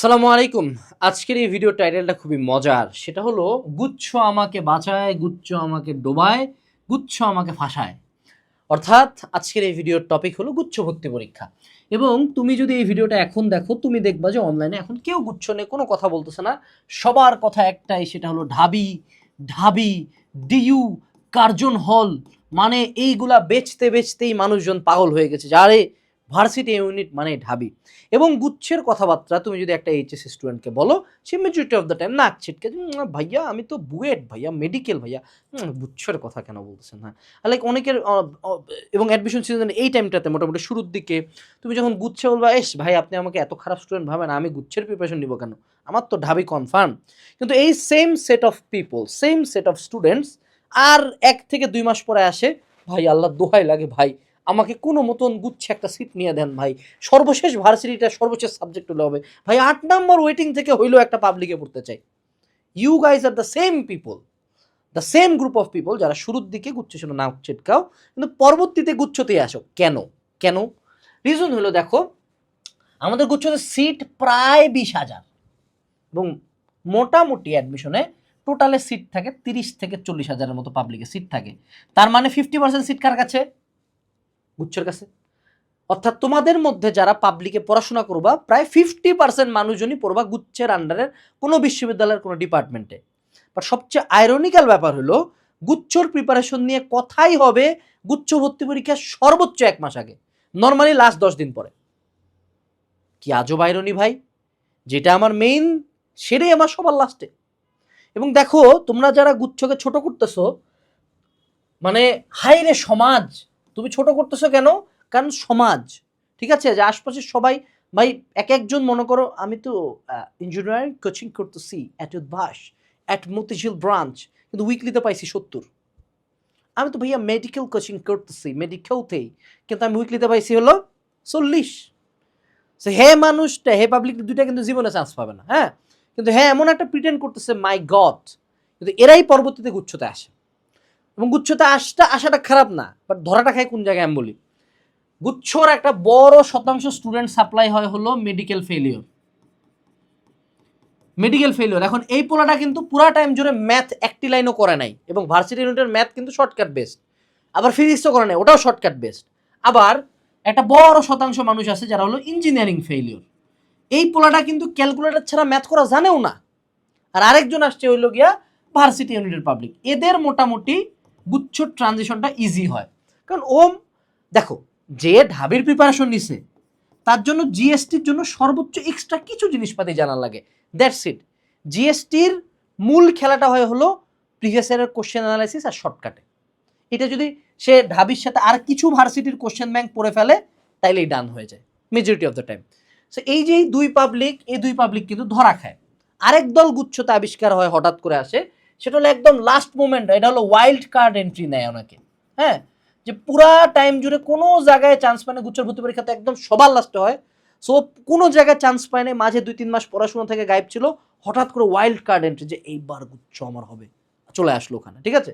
সালামু আলাইকুম। আজকের এই ভিডিও টাইটেলটা খুবই মজার। সেটা হলো, গুচ্ছ আমাকে বাঁচায়, গুচ্ছ আমাকে ডোবায়, গুচ্ছ আমাকে ফাঁসায়। অর্থাৎ, আজকের এই ভিডিওর টপিক হলো গুচ্ছ ভর্তি পরীক্ষা। এবং তুমি যদি এই ভিডিওটা এখন দেখো, তুমি দেখবা যে অনলাইনে এখন কেউ গুচ্ছ নিয়ে কোনো কথা বলতেছে না। সবার কথা একটাই, সেটা হলো ঢাবি ঢাবি ডিইউ কার্জন হল। মানে এইগুলা বেচতে বেচতেই মানুষজন পাগল হয়ে গেছে। যারে ভার্সিটি ইউনিট মানে ঢাবি। এবং গুচ্ছের কথাবার্তা তুমি যদি একটা এইচএস স্টুডেন্টকে বলো, সে মেজরিটি অফ দ্য টাইম নাক ছিটকে ভাইয়া, আমি তো বুয়েট, ভাইয়া মেডিকেল ভাইয়া। গুচ্ছের কথা কেন বলতেছেন হ্যাঁ? লাইক অনেকের এবং অ্যাডমিশন সিজন এই টাইমটাতে মোটামুটি শুরুর দিকে তুমি যখন গুচ্ছে বলবা এস ভাই, আপনি আমাকে এত খারাপ স্টুডেন্ট ভাবেন, আমি গুচ্ছের প্রিপারেশন নিব কেন? আমার তো ঢাবি কনফার্ম কিন্তু এই same set of people same set of students আর এক থেকে দুই মাস পরে আসে, ভাই আল্লাহ দোহাই লাগে, ভাই। আমাকে কোনো মতন গুচ্ছে একটা সিট নিয়ে দেন ভাই। সর্বশেষ ভার্সিটিটা সর্বশেষ সাবজেক্ট হলে হবে। ভাই, আট নম্বর ওয়েটিং থেকে হইলেও একটা পাবলিকে পড়তে চাই। You guys are the same people the same group of people যারা শুরুর দিকে গুচ্ছ ছিল না ছিটকাও, কিন্তু পরবর্তীতে গুচ্ছতেই আসো। কেন? কেন? রিজন হলো, দেখো, আমাদের গুচ্ছতে সিট প্রায় বিশ হাজার এবং মোটামুটি অ্যাডমিশনে টোটালে সিট থাকে তিরিশ থেকে চল্লিশ হাজারের মতো পাবলিকে সিট থাকে। তার মানে ফিফটি পার্সেন্ট সিট কার কাছে? গুচ্ছের কাছে। অর্থাৎ তোমাদের মধ্যে যারা পাবলিকে পড়াশোনা করবা, প্রায় ফিফটি পার্সেন্ট মানুষজনই পড়বা গুচ্ছের আন্ডারের কোনো বিশ্ববিদ্যালয়ের কোনো ডিপার্টমেন্টে বাট সবচেয়ে আয়রনিক্যাল ব্যাপার হলো, গুচ্ছর প্রিপারেশন নিয়ে কথাই হবে গুচ্ছ ভর্তি পরীক্ষা সর্বোচ্চ এক মাস আগে নর্মালি লাস্ট দশ দিন পরে। কি আজব আয়রনি ভাই? যেটা আমার মেইন সেটাই আমার সবার লাস্টে এবং দেখো, তোমরা যারা গুচ্ছকে ছোট করতেছো মানে হাইরে সমাজ তুমি ছোট করতেছো কেন? কারণ সমাজ, ঠিক আছে? যে আশপাশের সবাই, ভাই, এক একজন, মনে করো, আমি তো ইঞ্জিনিয়ারিং কোচিং করতেছি at Udvash at Motijheel branch কিন্তু উইকলিতে পাইছি সত্তর। আমি তো, ভাইয়া মেডিকেল কোচিং করতেছি মেডিকেলতেই কিন্তু আমি উইকলিতে পাইছি হলো চল্লিশ। সে হে মানুষটা, হে পাবলিক দুইটা কিন্তু জীবনে চান্স পাবে না হ্যাঁ? কিন্তু হ্যাঁ এমন একটা প্রিটেন্ড করতেছে মাই গড কিন্তু এরাই পরবর্তীতে গুচ্ছতে আসে। এবং গুচ্ছতে আসটা আসাটা খারাপ না বাট ধরাটা খায় কোন জায়গায় আমি বলি? গুচ্ছর একটা বড় শতাংশ স্টুডেন্ট সাপ্লাই হয় হলো মেডিকেল ফেলিওর মেডিকেল ফেলিওর এখন এই পোলাটা কিন্তু পুরা টাইম জুড়ে ম্যাথ একটি লাইনও করে নাই, এবং ভার্সিটি ইউনিটের ম্যাথ কিন্তু শর্টকাট বেস্ট আবার ফিজিক্সও করে নাই, ওটাও শর্টকাট বেস্ট আবার একটা বড় শতাংশ মানুষ আছে যারা হলো ইঞ্জিনিয়ারিং ফেলিওর এই পোলাটা কিন্তু ক্যালকুলেটর ছাড়া ম্যাথ করা জানেও না। আর আরেকজন আসছে হইল গিয়া ভার্সিটি ইউনিটের পাবলিক এদের মোটামুটি গুচ্ছ ট্রানজিশনটা ইজি হয়। কারণ ওম, দেখো, যে ঢাবির প্রিপারেশন নিছে, তার জন্য জিএসটির জন্য সর্বোচ্চ এক্সট্রা কিছু জিনিসপাতি জানা লাগে। দ্যাটস ইট জিএসটির মূল খেলাটা হয় হলো প্রিভিয়াস ইয়ারের কোশ্চেন অ্যানালাইসিস আর শর্টকাটে এটা যদি সে ঢাবির সাথে আর কিছু ভার্সিটির কোশ্চেন ব্যাংক পড়ে ফেলে, তাইলেই ডান হয়ে যায় majority of the time so এই যে দুই পাবলিক এই দুই পাবলিক কিন্তু ধরা খায়। আরেক দল গুচ্ছতা আবিষ্কার হয়, হঠাৎ করে আসে সেটা হলো একদম লাস্ট মোমেন্ট এটা হলো ওয়াইল্ড কার্ড এন্ট্রি নেয় ওনাকে। হ্যাঁ? যে পুরা টাইম জুড়ে কোনো জায়গায় চান্স পায় না, গুচ্ছর ভর্তি পরীক্ষা তো একদম সবার লাস্টে হয়। সো কোনো জায়গায় চান্স পায় না মাঝে দুই, তিন মাস পড়াশোনা থেকে গায়েব ছিল, হঠাৎ করে ওয়াইল্ড কার্ড এন্ট্রি যে এইবার গুচ্ছ আমার হবে। চলে আসলো ওখানে, ঠিক আছে?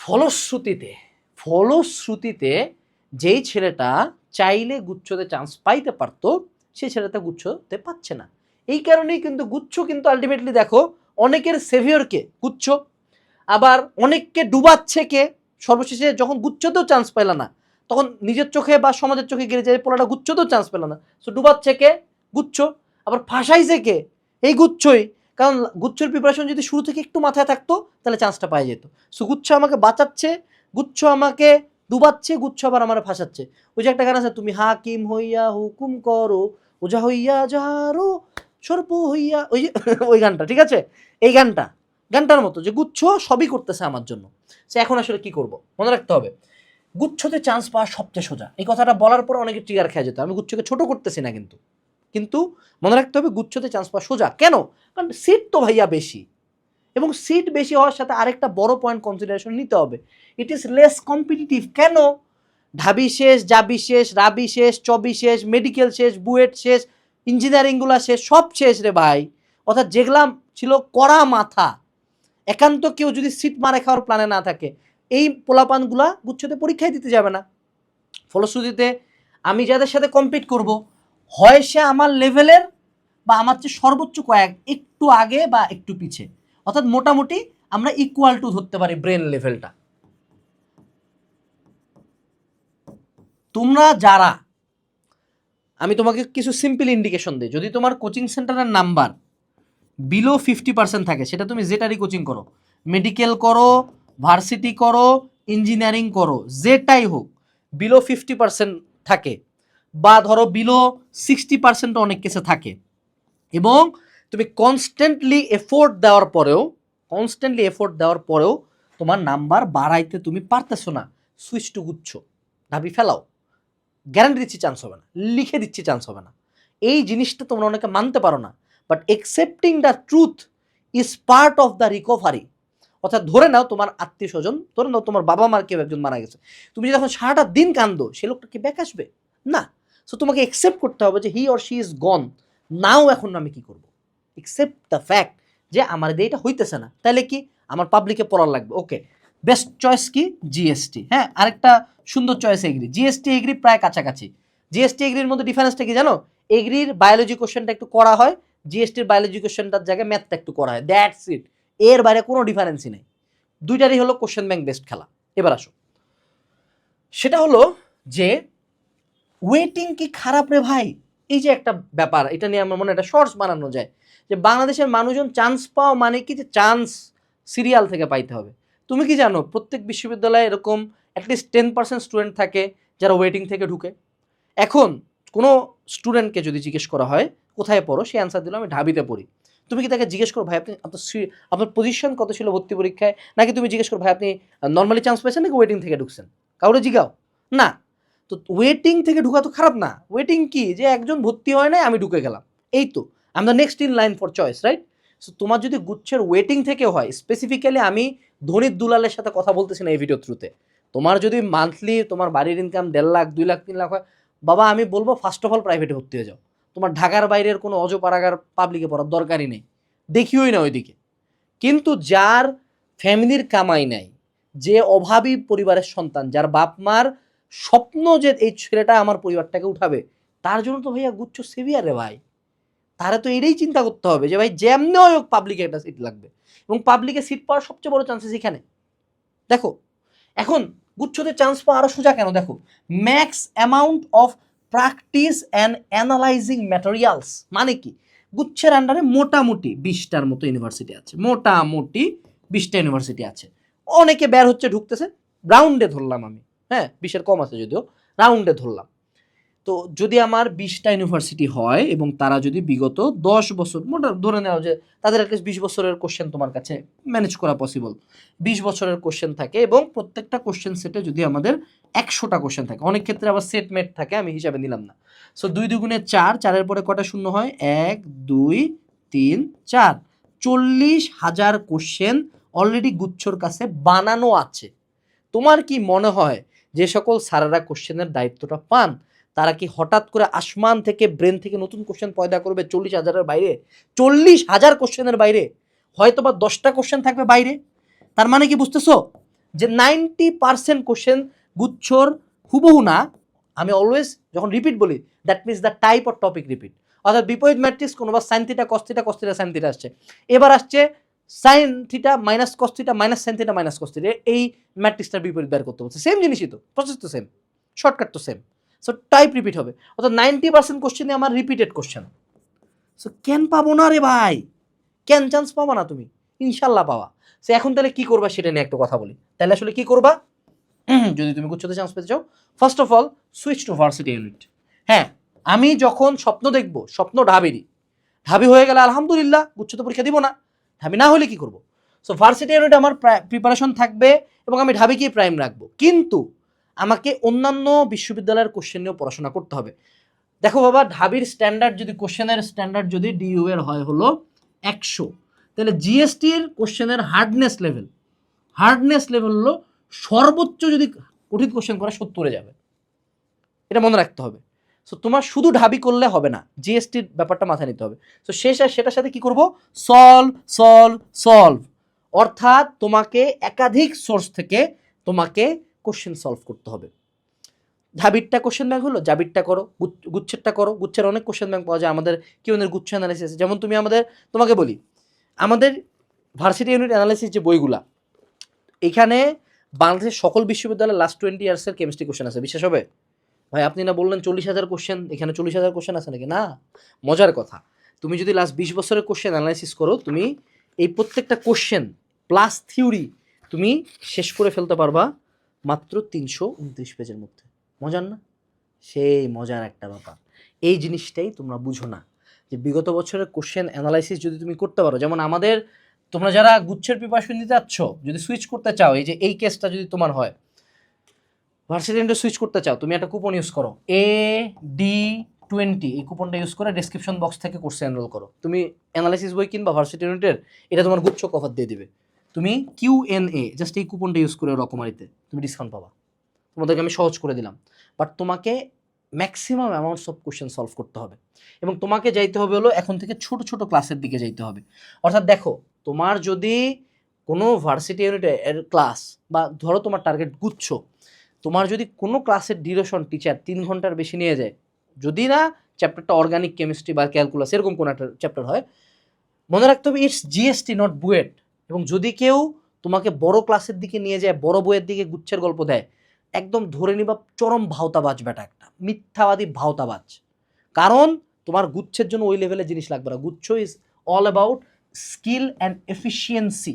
ফলশ্রুতিতে ফলশ্রুতিতে যেই ছেলেটা চাইলে গুচ্ছতে চান্স পাইতে পারতো, সেই ছেলেটা গুচ্ছতে পাচ্ছে না। এই কারণেই কিন্তু গুচ্ছ কিন্তু আলটিমেটলি দেখো অনেকের সেভিয়রকে গুচ্ছ, আবার অনেককে ডুবাচ্ছে কে, সর্বশেষে যখন গুচ্ছতেও চান্স পেল না, তখন নিজের চোখে বা সমাজের চোখে গেলে যায় পোলাটা গুচ্ছতেও চান্স পেল না। সো ডুবাচ্ছে কে? গুচ্ছ, আবার ফাঁসাইছে কে? এই গুচ্ছই। কারণ গুচ্ছর প্রিপারেশন যদি শুরু থেকে একটু মাথায় থাকতো, তাহলে চান্সটা পাওয়া যেত। সো গুচ্ছ আমাকে বাঁচাচ্ছে, গুচ্ছ আমাকে ডুবাচ্ছে, গুচ্ছ আবার আমার ফাঁসাচ্ছে। ওই যে একটা গান আছে, তুমি হাকিম হইয়া হুকুম করো ওজা হইয়া যারো সর্প হইয়া, ওই যে, ওই গানটা, ঠিক আছে? এই গানটা, গানটার মতো, যে গুচ্ছ সবই করতেছে আমার জন্য। সে এখন আসলে কি করব? মনে রাখতে হবে, গুচ্ছতে চান্স পাওয়া সবচেয়ে সোজা। এই কথাটা বলার পর অনেকে ট্রিগার খেয়ে যেত, আমি গুচ্ছকে ছোট করতেছি না কিন্তু। কিন্তু মনে রাখতে হবে, গুচ্ছতে চান্স পাওয়া সোজা। কেন? কারণ সিট তো ভাইয়া বেশি। এবং সিট বেশি হওয়ার সাথে আরেকটা বড় পয়েন্ট কনসিডারেশন নিতে হবে। ইট ইজ লেস কম্পিটিটিভ কেন? ঢাবি শেষ জাবি শেষ, রাবি শেষ, চবি শেষ মেডিকেল শেষ, বুয়েট শেষ ইঞ্জিনিয়ারিংগুলো শেষ সব শেষ রে ভাই। অর্থাৎ যেগুলা ছিল কড়া মাথা। একান্ত কেউ যদি সিট মারে খাওয়ার প্ল্যানে না থাকে, এই পোলাপানগুলা গুচ্ছতে পরীক্ষায় দিতে যাবে না। ফলশ্রুতিতে আমি যাদের সাথে কম্পিট করব, হয় সে আমার লেভেলের বা আমার চেয়ে সর্বোচ্চ কয়েক একটু আগে বা একটু পিছে। অর্থাৎ মোটামুটি আমরা ইকুয়াল টু ধরতে পারি ব্রেন লেভেলটা তোমরা যারা আমি তোমাকে কিছু সিম্পল ইন্ডিকেশন দিই। যদি তোমার কোচিং সেন্টারের নাম্বার বিলো ফিফটি পার্সেন্ট থাকে, সেটা তুমি যেটারই কোচিং করো মেডিকেল করো ভার্সিটি করো ইঞ্জিনিয়ারিং করো, যেটাই হোক বিলো ফিফটি পার্সেন্ট থাকে, বা ধরো বিলো সিক্সটি পার্সেন্ট অনেক কেসে থাকে। এবং তুমি কনস্ট্যান্টলি এফোর্ট দেওয়ার পরেও কনস্ট্যান্টলি এফোর্ট দেওয়ার পরেও তোমার নাম্বার বাড়াইতে তুমি পারতেছো না। সুইচ টু গুচ্ছ। ঢাবি ফেলাও। গ্যারান্টি দিচ্ছি চান্স হবে না, লিখে দিচ্ছি চান্স হবে না। এই জিনিসটা তোমরা অনেকে মানতে পারো না but accepting the truth is part of the recovery অর্থাৎ ধরে নাও তোমার আত্মীয় স্বজন, ধরে নাও তোমার বাবা মার কেউ একজন মারা গেছে। তুমি যদি এখন সারাটা দিন কান্দো সে লোকটা কি ব্যাক আসবে? না। সো তোমাকে একসেপ্ট করতে হবে যে he or she is gone now এখন আমি কি করব? একসেপ্ট দ্য ফ্যাক্ট যে আমার দিয়ে এটা হইতেছে না। তাহলে কি? আমার পাবলিকে পড়ার লাগবে। ওকে বেস্ট চয়েস কি? জিএসটি হ্যাঁ আরেকটা সুন্দর চয়েস এগ্রি। জিএসটি এগ্রি প্রায় কাছাকাছি। জিএসটি এগ্রির মধ্যে ডিফারেন্সটা কি জানো? এগ্রির বায়োলজি কোশ্চেনটা একটু করা হয় জিএসটির বায়োলজি কোশ্চেনটার জায়গায় ম্যাথটা একটু করা হয়। দ্যাটস ইট এর বাইরে কোনো ডিফারেন্সই নেই। দুইটারই হলো কোশ্চেন ব্যাংক বেস্ট খেলা। এবার আসো। সেটা হলো যে ওয়েটিং কি খারাপ রে ভাই? এই যে একটা ব্যাপার, এটা নিয়ে আমার মনে একটা শর্টস বানানো যায়। যে বাংলাদেশের মানুষজন চান্স পাও মানে কি? যে চান্স সিরিয়াল থেকে পাইতে হবে। তুমি কি জানো, প্রত্যেক বিশ্ববিদ্যালয়ে এরকম অ্যাটলিস্ট টেন পার্সেন্ট স্টুডেন্ট থাকে যারা ওয়েটিং থেকে ঢুকে? এখন কোনো স্টুডেন্টকে যদি জিজ্ঞেস করা হয়, কোথায় পড়ো? সে অ্যান্সার দিল, আমি ঢাবিতে পড়ি। তুমি কি তাকে জিজ্ঞেস করো, ভাই, আপনি আপনার আপনার পজিশন কত ছিল ভর্তি পরীক্ষায়? নাকি তুমি জিজ্ঞেস করো, ভাই, আপনি নর্মালি চান্স পেয়েছেন নাকি ওয়েটিং থেকে ঢুকছেন? কাউরে জিগাও। না। তো ওয়েটিং থেকে ঢুকা তো খারাপ না। ওয়েটিং কি? যে একজন ভর্তি হয় নাই, আমি ঢুকে গেলাম। এই তো। আম the next in line for choice right so তোমার যদি গুচ্ছের ওয়েটিং থেকে হয় স্পেসিফিক্যালি আমি ধনির দুলালের সাথে কথা বলতেছি না এই ভিডিও থ্রুতে তোমার যদি মান্থলি তোমার বাড়ির ইনকাম দেড় লাখ, দুই লাখ, তিন লাখ হয়, বাবা আমি বলব ফার্স্ট অফ অল প্রাইভেটে ভর্তি হয়ে যাও। তোমার ঢাকার বাইরের কোনো অজপাড়াগার পাবলিকে পড়ার দরকারই নেই। দেখিওই না ওইদিকে। কিন্তু যার ফ্যামিলির কামাই নাই, যে অভাবী পরিবারের সন্তান, যার বাপ মার স্বপ্ন যে এই ছেলেটা আমার পরিবারটাকে উঠাবে, তার জন্য তো ভাইয়া গুচ্ছ সেভিয়ার রে ভাই। তারা তো এটাই চিন্তা করতে হবে যে ভাই যেমনি হোক পাবলিকে একটা সিট লাগবে। এবং পাবলিকে সিট পাওয়ার সবচেয়ে বড় চান্সেস এখানে। দেখো, এখন গুচ্ছতে চান্স পাওয়া আরও সোজা কেন? দেখো max amount of practice and analysing materials মানে কি? গুচ্ছের আন্ডারে মোটামুটি বিশটার মতো ইউনিভার্সিটি আছে। মোটামুটি বিশটা ইউনিভার্সিটি আছে। অনেকে বের হচ্ছে, ঢুকতেছে। রাউন্ডে ধরলাম আমি। হ্যাঁ বিশের কম আছে যদিও। রাউন্ডে ধরলাম। তো যদি আমার বিশটা ইউনিভার্সিটি হয় এবং তারা যদি বিগত দশ বছর, মোটা ধরে নেওয়া যে তাদের অ্যাটলিস্ট বিশ বছরের কোশ্চেন তোমার কাছে ম্যানেজ করা পসিবল বিশ বছরের কোশ্চেন থাকে এবং প্রত্যেকটা কোশ্চেন সেটে যদি আমাদের একশোটা কোশ্চেন থাকে, অনেক ক্ষেত্রে আবার সেট মেট থাকে, আমি হিসাবে নিলাম না। সো দুই দুগুণে চার, চারের পরে কটা শূন্য হয়? এক, দুই, তিন, চার। চল্লিশ হাজার কোশ্চেন অলরেডি গুচ্ছর কাছে বানানো আছে। তোমার কি মনে হয় যে সকল স্যারেরা কোশ্চেনের দায়িত্বটা পান? তারা কি হঠাৎ করে আসমান থেকে, ব্রেন থেকে নতুন কোশ্চেন পয়দা করবে চল্লিশ হাজারের বাইরে? চল্লিশ হাজার কোশ্চেনের বাইরে। হয়তো বা দশটা কোশ্চেন থাকবে বাইরে। তার মানে কি বুঝতেছো? যে নাইনটি পার্সেন্ট কোশ্চেন গুচ্ছর হুবহু না। আমি অলওয়েজ যখন রিপিট বলি that means the type of topic repeat অর্থাৎ বিপরীত matrix কোনোবার sine theta cos theta cos theta sine theta আসছে। এবার আসছে sine theta minus cos theta minus sine theta minus cos theta এই ম্যাট্রিক্সটার বিপরীত বের করতে বলছে। সেম জিনিসই তো। প্রসেস তো সেম শর্টকাট তো সেম সো টাইপ রিপিট হবে। অর্থাৎ নাইনটি পার্সেন্ট কোশ্চেনে আমার রিপিটেড কোশ্চেন সো কেন পাবো না রে ভাই? কেন চান্স পাবো না তুমি? ইনশাল্লাহ পাওয়া সে এখন তাহলে কী করবা সেটা নিয়ে একটা কথা বলি। তাহলে আসলে কী করবা? যদি তুমি গুচ্ছতে চান্স পেতে চাও first of all switch to varsity unit হ্যাঁ আমি যখন স্বপ্ন দেখব, স্বপ্ন ঢাবিরই। ঢাবি হয়ে গেলে আলহামদুলিল্লাহ গুচ্ছতে পরীক্ষা দিব না। ঢাবি না হলে কি করব? সো ভার্সিটি ইউনিট আমার প্রিপারেশন থাকবে এবং আমি ঢাবি ঢাবিকেই প্রাইম রাখব। কিন্তু আমাকে অন্যান্য বিশ্ববিদ্যালয়ের কোশ্চেন নিয়েও পড়াশোনা করতে হবে। দেখো বাবা, ঢাবির স্ট্যান্ডার্ড যদি কোশ্চেনের স্ট্যান্ডার্ড যদি ডিইউ এর হয় হলো একশো। তাহলে জিএসটির কোশ্চেনের হার্ডনেস লেভেল হার্ডনেস লেভেল হলো সর্বোচ্চ যদি কঠিন কোশ্চেন করে সত্তরে যাবে। এটা মনে রাখতে হবে। সো তোমার শুধু ঢাবি করলে হবে না জিএসটির ব্যাপারটা মাথায় নিতে হবে। সো শেষ আর সেটার সাথে কি করব? সলভ সলভ সলভ অর্থাৎ তোমাকে একাধিক সোর্স থেকে তোমাকে কোশ্চেন সলভ করতে হবে। ঢাবিরটা কোশ্চেন ব্যাংক হলো, জাবিরটা করো গুচ্ছেরটা করো, গুচ্ছের অনেক কোশ্চেন ব্যাংক পাওয়া যায় আমাদের কিউনের গুচ্ছ অ্যানালিসিস যেমন তুমি আমাদের, তোমাকে বলি, আমাদের ভার্সিটি ইউনিট অ্যানালিসিস যে বইগুলা, এখানে বাংলাদেশের সকল বিশ্ববিদ্যালয়ের লাস্ট টোয়েন্টি ইয়ার্সের কেমিস্ট্রি কোশ্চেন আছে, বিশ্বাস হবে? ভাই, আপনি না বললেন চল্লিশ হাজার কোশ্চেন এখানে চল্লিশ হাজার কোশ্চেন আছে নাকি? না, মজার কথা। তুমি যদি লাস্ট বিশ বছরের কোশ্চেন অ্যানালাইসিস করো, তুমি এই প্রত্যেকটা কোশ্চেন প্লাস থিওরি তুমি শেষ করে ফেলতে পারবা। মাত্র তিনশো উনত্রিশ পেজের মধ্যে। মজার না? সেই মজার একটা ব্যাপার। এই জিনিসটাই তোমরা বুঝো না যে বিগত বছরের কোশ্চেন অ্যানালাইসিস যদি তুমি করতে পারো, যেমন আমাদের তোমরা যারা গুচ্ছের প্রিপারেশন নিতে চাচ্ছ যদি সুইচ করতে চাও, এই যে এই কেসটা যদি তোমার হয় ভার্সিটি সুইচ করতে চাও, তুমি একটা কুপন ইউজ করো। এ ডি টোয়েন্টি এই কুপনটা ইউজ করে ডেসক্রিপশন বক্স থেকে কোর্সে এনরোল করো। তুমি অ্যানালাইসিস বই কিনবা ভার্সিটি ইউনিটের এটা তোমার গুচ্ছ কভার দিয়ে দিবে। তুমি কিউ এন এ জাস্ট এই কুপনটা ইউজ করে রকমারিতে তুমি ডিসকাউন্ট পাবা। তোমাদেরকে আমি সহজ করে দিলাম। বাট তোমাকে maximum amounts of question solve করতে হবে। এবং তোমাকে যাইতে হবে হলো এখন থেকে ছোট ছোট ক্লাসের দিকে যাইতে হবে। অর্থাৎ দেখো, তোমার যদি কোনো ভার্সিটি ইউনিটের ক্লাস বা ধরো তোমার টার্গেট গুচ্ছ, তোমার যদি কোনো ক্লাসের ডিউরেশন টিচার তিন ঘণ্টার বেশি নিয়ে যায়, যদি না চ্যাপ্টারটা অর্গানিক কেমিস্ট্রি বা ক্যালকুলাস এরকম কোনো একটা চ্যাপ্টার হয়, মনে রাখতে হবে ইটস জিএসটি নট বুয়েট এবং যদি কেউ তোমাকে বড় ক্লাসের দিকে নিয়ে যায়, বড় বইয়ের দিকে গুচ্ছের গল্প দেয়, একদম ধরে নিবা চরম ভাওতাবাজ বেটা একটা, মিথ্যাবাদী ভাওতাবাজ। কারণ তোমার গুচ্ছের জন্য ওই লেভেলের জিনিস লাগবে না। গুচ্ছ is all about skill and efficiency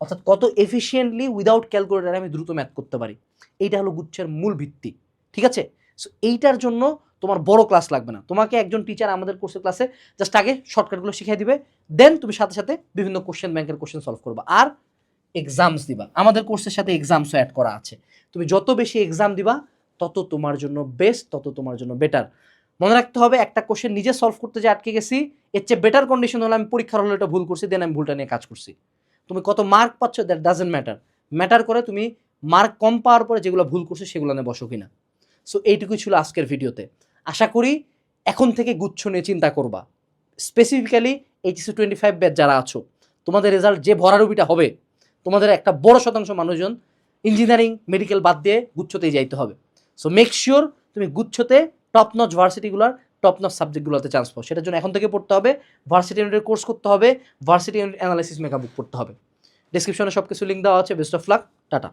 অর্থাৎ কত এফিসিয়েন্টলি উইদাউট ক্যালকুলেটারে আমি দ্রুত ম্যাথ করতে পারি। এইটা হলো গুচ্ছের মূল ভিত্তি। ঠিক আছে? সো এইটার জন্য তোমার বড় ক্লাস লাগবে না। তোমাকে একজন টিচার আমাদের কোর্সের ক্লাসে জাস্ট আগে শর্টকাটগুলো শিখিয়ে দিবে। দেন তুমি সাথে সাথে বিভিন্ন কোশ্চেন ব্যাংকের কোশ্চেন সলভ করবা। আর এক্সামস দিবা। আমাদের কোর্সের সাথে এক্সামসও অ্যাড করা আছে। তুমি যত বেশি এক্সাম দিবা, তত তোমার জন্য বেস্ট তত তোমার জন্য বেটার মনে রাখতে হবে, একটা কোশ্চেন নিজে সলভ করতে যে আটকে গেছি, এর চেয়ে বেটার কন্ডিশন হলে আমি পরীক্ষার হলে ভুল করছি দেন আমি ভুলটা নিয়ে কাজ করছি। তুমি কত মার্ক পাচ্ছ দ্যাট ডাজেন্ট ম্যাটার ম্যাটার করে তুমি মার্ক কম পাওয়ার পরে যেগুলো ভুল করছ, সেগুলো নিয়ে বসো কিনা। সো এইটুকুই ছিল আজকের ভিডিওতে আশা করি এখন থেকে গুচ্ছ নিয়ে চিন্তা করবা। Specifically HSC twenty five batch যারা আছো, তোমাদের রেজাল্ট যে ভরারুবিটা হবে, তোমাদের একটা বড় শতাংশ মানুষজন ইঞ্জিনিয়ারিং মেডিকেল বাদ দিয়ে গুচ্ছতেই যাইতে হবে। সো মেক শিওর তুমি গুচ্ছতে টপ নচ ভার্সিটিগুলোর টপ নচ সাবজেক্টগুলোতে চান্স পাও। সেটার জন্য এখন থেকে পড়তে হবে ভার্সিটি ইউনিটের কোর্স করতে হবে ভার্সিটি ইউনিট অ্যানালাইসিস মেকআপ করতে হবে। ডিসক্রিপশনে সব কিছু লিঙ্ক দেওয়া আছে বেস্ট অফ লাক টাটা।